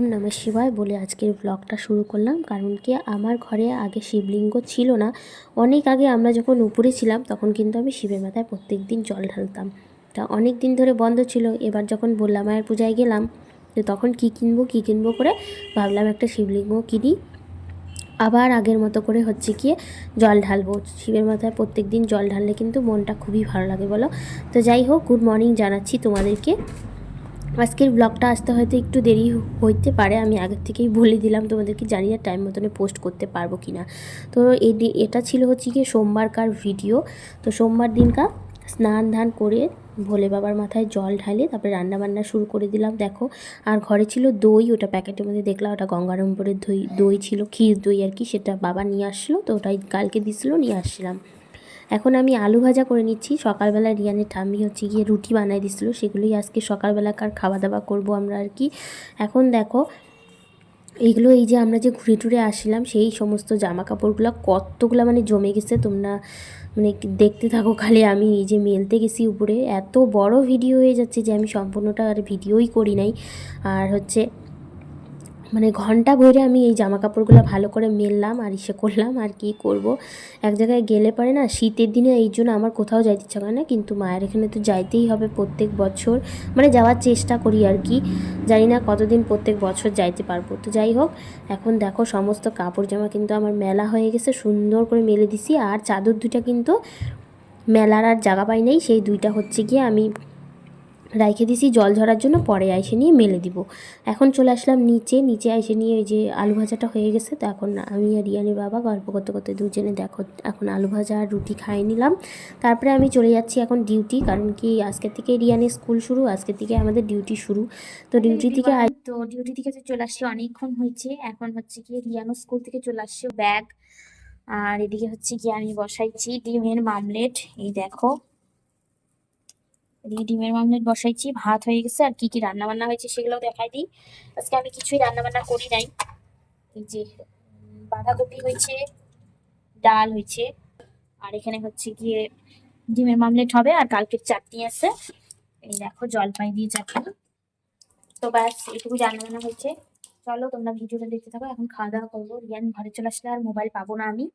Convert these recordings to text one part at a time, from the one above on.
নমঃ শিবায় বলে আজকের ব্লগটা শুরু করলাম। কারণ কি, আমার ঘরে আগে শিবলিঙ্গ ছিল না। অনেক আগে আমরা যখন উপরে ছিলাম, তখন কিন্তু আমি শিবের মাথায় প্রত্যেক দিন জল ঢালতাম। তা অনেক দিন ধরে বন্ধ ছিল। এবার যখন বললাম, মায়ের পূজায় গেলাম, তো তখন কি কিনবো কি কিনবো করে ভাবলাম একটা শিবলিঙ্গ কিনি। আবার আগের মতো করে হচ্ছে গিয়ে জল ঢালবো। শিবের মাথায় প্রত্যেক দিন জল ঢাললে কিন্তু মনটা খুবই ভালো লাগে বলো। তো যাই হোক গুড মর্নিং জানাচ্ছি তোমাদেরকে। আজকের ব্লগটা আসতে হয়তো একটু দেরি হইতে পারে, আমি আগের থেকেই বলে দিলাম তোমাদেরকে জানি না টাইম মতনে পোস্ট করতে পারব কি না তো এটা ছিল হচ্ছে গিয়ে সোমবারকার ভিডিও তো সোমবার দিনকা স্নান ধান করে ভোলে বাবার মাথায় জল ঢালে তারপরে রান্না বান্না শুরু করে দিলাম। দেখো, আর ঘরে ছিল দই, ওটা প্যাকেটের মধ্যে দেখলাম ওটা গঙ্গারামপুরের দই দই ছিল, ক্ষীর দই আর কি, সেটা বাবা নিয়ে আসলো, তো ওটাই কালকে দিছিল, নিয়ে আসছিলাম। এখন আমি আলু ভাজা করে নিচ্ছি। সকালবেলা রিয়ানের ঠাম্মি হচ্ছে গিয়ে রুটি বানাই দিছিল, সেগুলোই আজকে সকালবেলাকার খাওয়া দাওয়া করব আমরা আর কি। এখন দেখো এইগুলো এই যে আমরা যে ঘুরে টুরে আসলাম সেই সমস্ত জামা কাপড়গুলো কতগুলো মানে জমে গেছে তোমরা মানে দেখতে থাকো খালি। আমি এই যে মেলতে গেছি উপরে, এত বড় ভিডিও হয়ে যাচ্ছে যে আমি সম্পূর্ণটা আর ভিডিওই করি নাই। আর হচ্ছে মানে ঘণ্টা ভরে আমি এই জামা কাপড়গুলো ভালো করে মেললাম আর ইসে করলাম আর কি করব। এক জায়গায় গেলে পারে না শীতের দিনে এই জন্য আমার কোথাও যাইতে ইচ্ছা করে না, কিন্তু মায়ের এখানে তো যাইতেই হবে প্রত্যেক বছর। মানে যাওয়ার চেষ্টা করি আর কি। জানি না কতদিন প্রত্যেক বছর যাইতে পারব। তো যাই হোক, এখন দেখো সমস্ত কাপড় জামা কিন্তু আমার মেলা হয়ে গেছে, সুন্দর করে মেলে দিছি। আর চাদর দুইটা কিন্তু মেলার আর জায়গা পাই নাই, সেই দুইটা হচ্ছে গিয়ে আমি রাইখে দিছি জল ঝরার জন্য পরে আইসে নিয়ে মেলে দিব। এখন চলে আসলাম নিচে নিচে আইসে নিয়ে ওই যে আলু ভাজাটা হয়ে গেছে তো এখন আমি আর রিয়ানের বাবা গল্প করতে করতে দুজনে দেখো এখন আলু ভাজা আর রুটি খাই নিলাম। তারপরে আমি চলে যাচ্ছি এখন ডিউটি কারণ কি আজকের থেকে রিয়ানের স্কুল শুরু আজকের থেকে আমাদের ডিউটি শুরু। তো ডিউটি থেকে তো ডিউটি থেকে তো চলে আসছি অনেকক্ষণ হয়েছে এখন হচ্ছে গিয়ে রিয়ানো স্কুল থেকে চলে আসছে ব্যাগ। আর এদিকে হচ্ছে গিয়ে আমি বসাইছি ডিমের মামলেট এই দেখো। এদিকে ডিমের মামলেট বসাইছি, ভাত হয়ে গেছে, আর কি কি রান্না বান্না হয়েছে সেগুলো দেখাই দিই। আজকে আমি কিছুই রান্না বান্না করি নাই। এই যে বাঁধাকপি হয়েছে, ডাল হয়েছে, আর এখানে হচ্ছে গিয়ে ডিমের মামলেট হবে, আর কালকের চাটনি আছে। এই দেখো, জলপাই দিয়ে চাটনি। তো ব্যাস এটুকু রান্না বান্না হয়েছে। চলো, তোমরা ভিডিওটা দেখতে থাকো, এখন খাওয়া দাওয়া করব। রিয়ান ঘরে চলে আসলে আর মোবাইল পাবো না আমি।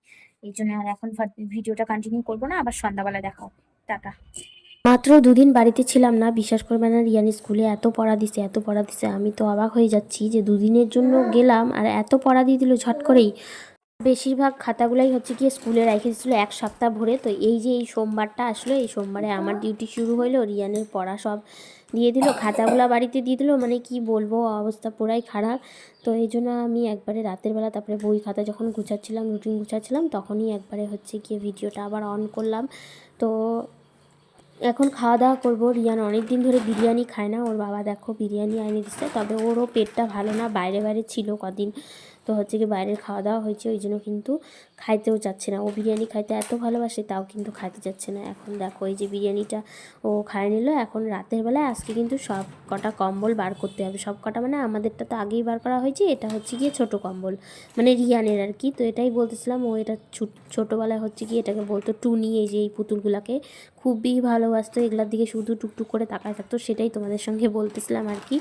এই জন্য আর এখন ভিডিওটা কন্টিনিউ করব না, আবার সন্ধ্যাবেলা দেখাও। টাটা। মাত্র দুদিন বাড়িতে ছিলাম না, বিশ্বাস করবে না, রিয়ানি স্কুলে এত পড়া দিছে, এত পড়া দিছে, আমি তো অবাক হয়ে যাচ্ছি যে দুদিনের জন্য গেলাম আর এত পড়া দিয়ে দিল ঝট করেই। বেশিরভাগ খাতাগুলাই হচ্ছে গিয়ে স্কুলে রেখে দিয়েছিলো এক সপ্তাহ ভরে, তো এই যে এই সোমবারটা আসলো, এই সোমবারে আমার ডিউটি শুরু হইল, রিয়ানের পড়া সব দিয়ে দিল, খাতাগুলো বাড়িতে দিয়ে দিল মানে কি বলব, অবস্থা পুরাই খারাপ। তো এই জন্য আমি একবারে রাতের বেলা, তারপরে বই খাতা যখন গুছাচ্ছিলাম রুটিন গুছাচ্ছিলাম, তখনই একবারে হচ্ছে গিয়ে ভিডিওটা আবার অন করলাম। তো এখন খাওয়া দাওয়া করব। রিয়ান অনেক দিন ধরে বিরিয়ানি খায় না। ওর বাবা দেখো বিরিয়ানি আনিয়ে দিচ্ছে। তবে ওরও পেটটা ভালো না। বাইরে বাইরে ছিল কদিন। তো হচ্ছে কি বাইরের খাওয়া দাওয়া হয়েছে, ওই জন্য কিন্তু খাইতেও চাচ্ছে না। ও বিরিয়ানি খাইতে এত ভালোবাসে, তাও কিন্তু খাইতে চাচ্ছে না। এখন দেখো, এই যে বিরিয়ানিটা ও খায় নিল, এখন রাতের বেলায় আজকে কিন্তু সব কটা কম্বল বার করতে হবে। সব কটা মানে আমাদেরটা তো আগেই বার করা হয়েছে, এটা হচ্ছে গিয়ে ছোট কম্বল মানে রিয়ানের আর কি। তো এটাই বলতেছিলাম, ও এটা ছোট- ছোটোবেলায় হচ্ছে কি এটাকে বলতো টুনি, এই যে এই পুতুলগুলাকে। খুবই ভালোবাসতো, এগুলার দিকে শুধু টুকটুক করে তাকায় থাকতো, সেটাই তোমাদের সঙ্গে বলতেছিলাম আর কি।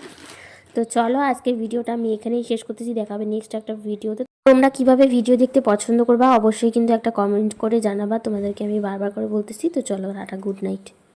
তো চলো আজকের ভিডিওটা আমি এখানেই শেষ করতেছি। দেখাবে নেক্সট একটা ভিডিওতে। তোমরা কীভাবে ভিডিও দেখতে পছন্দ করবা, অবশ্যই কিন্তু একটা কমেন্ট করে জানাবা। তোমাদেরকে আমি বারবার করে বলতেছি। তো চলো টাটা গুড নাইট